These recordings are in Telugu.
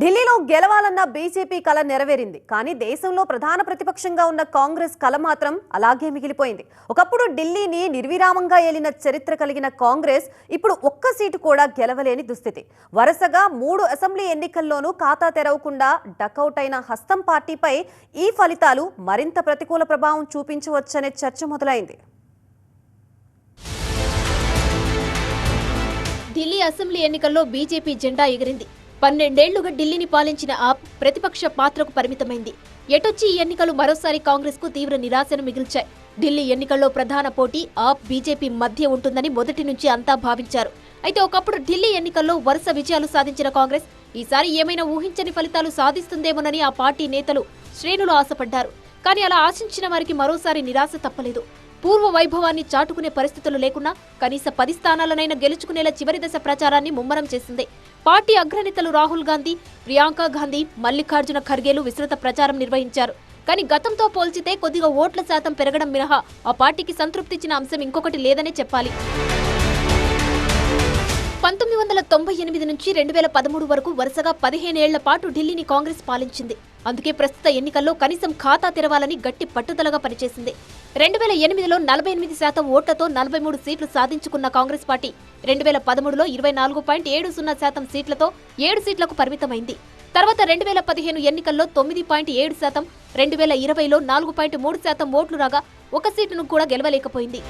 ఢిల్లీలో గెలవాలన్న బీజేపీ కళ నెరవేరింది. కానీ దేశంలో ప్రధాన ప్రతిపక్షంగా ఉన్న కాంగ్రెస్ కళ మాత్రం అలాగే మిగిలిపోయింది. ఒకప్పుడు ఢిల్లీని నిర్విరామంగా ఏలిన చరిత్ర కలిగిన కాంగ్రెస్ ఇప్పుడు ఒక్క సీటు కూడా గెలవలేని దుస్థితి. వరుసగా మూడు అసెంబ్లీ ఎన్నికల్లోనూ ఖాతా తెరవకుండా డకౌట్ అయిన హస్తం పార్టీపై ఈ ఫలితాలు మరింత ప్రతికూల ప్రభావం చూపించవచ్చనే చర్చ మొదలైంది. ఢిల్లీ అసెంబ్లీ ఎన్నికల్లో బీజేపీ జెండా ఎగిరింది. పన్నెండేళ్ళుగా ఢిల్లీని పాలించిన ఆప్ ప్రతిపక్ష పాత్రకు పరిమితమైంది. ఎటొచ్చి ఈ ఎన్నికలు మరోసారి కాంగ్రెస్కు తీవ్ర నిరాశను మిగిల్చాయి. ఢిల్లీ ఎన్నికల్లో ప్రధాన పోటీ ఆప్ బీజేపీ మధ్య ఉంటుందని మొదటి నుంచి అంతా భావించారు. అయితే ఒకప్పుడు ఢిల్లీ ఎన్నికల్లో వరుస విజయాలు సాధించిన కాంగ్రెస్ ఈసారి ఏమైనా ఊహించని ఫలితాలు సాధిస్తుందేమోనని ఆ పార్టీ నేతలు శ్రేణులు ఆశపడ్డారు. కానీ అలా ఆశించిన వారికి మరోసారి నిరాశ తప్పలేదు. పూర్వ వైభవాన్ని చాటుకునే పరిస్థితులు లేకున్నా కనీస పది స్థానాలనైనా గెలుచుకునేలా చివరి దశ ప్రచారాన్ని ముమ్మరం చేసింది. పార్టీ అగ్రనేతలు రాహుల్ గాంధీ ప్రియాంక గాంధీ మల్లికార్జున ఖర్గేలు విస్తృత ప్రచారం నిర్వహించారు. కానీ గతంతో పోల్చితే కొద్దిగా ఓట్ల శాతం పెరగడం మినహా ఆ పార్టీకి సంతృప్తిచ్చిన అంశం ఇంకొకటి లేదనే చెప్పాలి. పంతొమ్మిది వందల తొంభై ఎనిమిది నుంచి రెండు వేల పదమూడు వరకు వరుసగా పదిహేనేళ్ళ పాటు ఢిల్లీని కాంగ్రెస్ పాలించింది. అందుకే ప్రస్తుత ఎన్నికల్లో కనీసం ఖాతా తెరవాలని గట్టి పట్టుదలగా పనిచేసింది. రెండు వేల ఎనిమిదిలో నలభై ఎనిమిది శాతం ఓట్లతో నలభై మూడు సీట్లు సాధించుకున్న కాంగ్రెస్ పార్టీ రెండు వేల పదమూడులో ఇరవై నాలుగు పాయింట్ ఏడు సున్నా శాతం సీట్లతో ఏడు సీట్లకు పరిమితమైంది. తర్వాత రెండు వేల పదిహేను ఎన్నికల్లో తొమ్మిది పాయింట్ ఏడు శాతం రెండు వేల ఇరవైలో నాలుగు పాయింట్ మూడు శాతం ఓట్లు రాగా ఒక సీటును కూడా గెలవలేకపోయింది.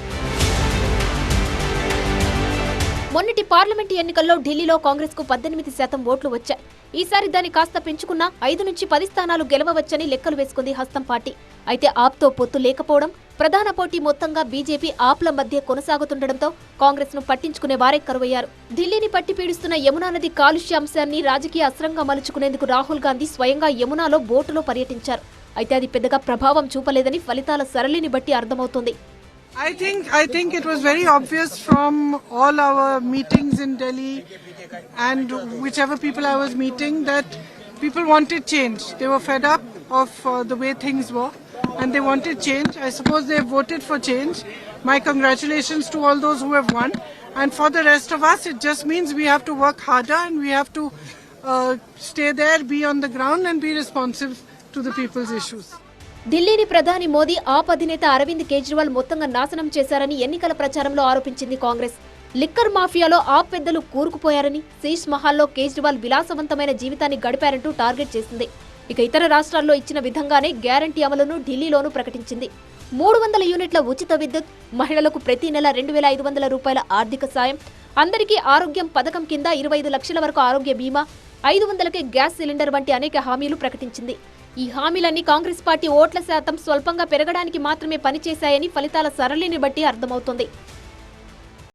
మొన్నటి పార్లమెంట్ ఎన్నికల్లో ఢిల్లీలో కాంగ్రెస్కు పద్దెనిమిది శాతం ఓట్లు వచ్చాయి. ఈసారి దాన్ని కాస్త పెంచుకున్నా ఐదు నుంచి పది స్థానాలు గెలవవచ్చని లెక్కలు వేసుకుంది హస్తం పార్టీ. అయితే ఆప్తో పొత్తు లేకపోవడం ప్రధాన పోటీ మొత్తంగా బీజేపీ ఆప్ల మధ్య కొనసాగుతుండటంతో కాంగ్రెస్ను పట్టించుకునే వారే కరువయ్యారు. ఢిల్లీని పట్టి పీడిస్తున్న యమునా నది కాలుష్య అంశాన్ని రాజకీయ అస్త్రంగా మలుచుకునేందుకు రాహుల్ గాంధీ స్వయంగా యమునాలో బోటులో పర్యటించారు. అయితే అది పెద్దగా ప్రభావం చూపలేదని ఫలితాల సరళిని బట్టి అర్థమవుతోంది. I think I think it was very obvious from all our meetings in Delhi and whichever people I was meeting that people wanted change. They were fed up of uh, the way things were and they wanted change. I suppose they voted for change. My congratulations to all those who have won. And for the rest of us, it just means we have to work harder and we have to uh, stay there, be on the ground, and be responsive to the people's issues. ఢిల్లీని ప్రధాని మోదీ ఆప్ అధినేత అరవింద్ కేజ్రీవాల్ మొత్తంగా నాశనం చేశారని ఎన్నికల ప్రచారంలో ఆరోపించింది కాంగ్రెస్. లిక్కర్ మాఫియాలో ఆప్ పెద్దలు కూరుకుపోయారని శీష్ మహాల్లో కేజ్రీవాల్ విలాసవంతమైన జీవితాన్ని గడిపారంటూ టార్గెట్ చేసింది. ఇక ఇతర రాష్ట్రాల్లో ఇచ్చిన విధంగానే గ్యారంటీ అమలును ఢిల్లీలోనూ ప్రకటించింది. మూడు వందల యూనిట్ల ఉచిత విద్యుత్ మహిళలకు ప్రతి నెల రెండు వేల ఐదు వందల రూపాయల ఆర్థిక సాయం అందరికీ ఆరోగ్యం పథకం కింద ఇరవై ఐదు లక్షల వరకు ఆరోగ్య బీమా ఐదు వందలకే గ్యాస్ సిలిండర్ వంటి అనేక హామీలు ప్రకటించింది. ఈ హామీలన్నీ కాంగ్రెస్ పార్టీ ఓట్ల శాతం స్వల్పంగా పెరగడానికి మాత్రమే పనిచేశాయని ఫలితాల సరళిని బట్టి అర్థమవుతోంది.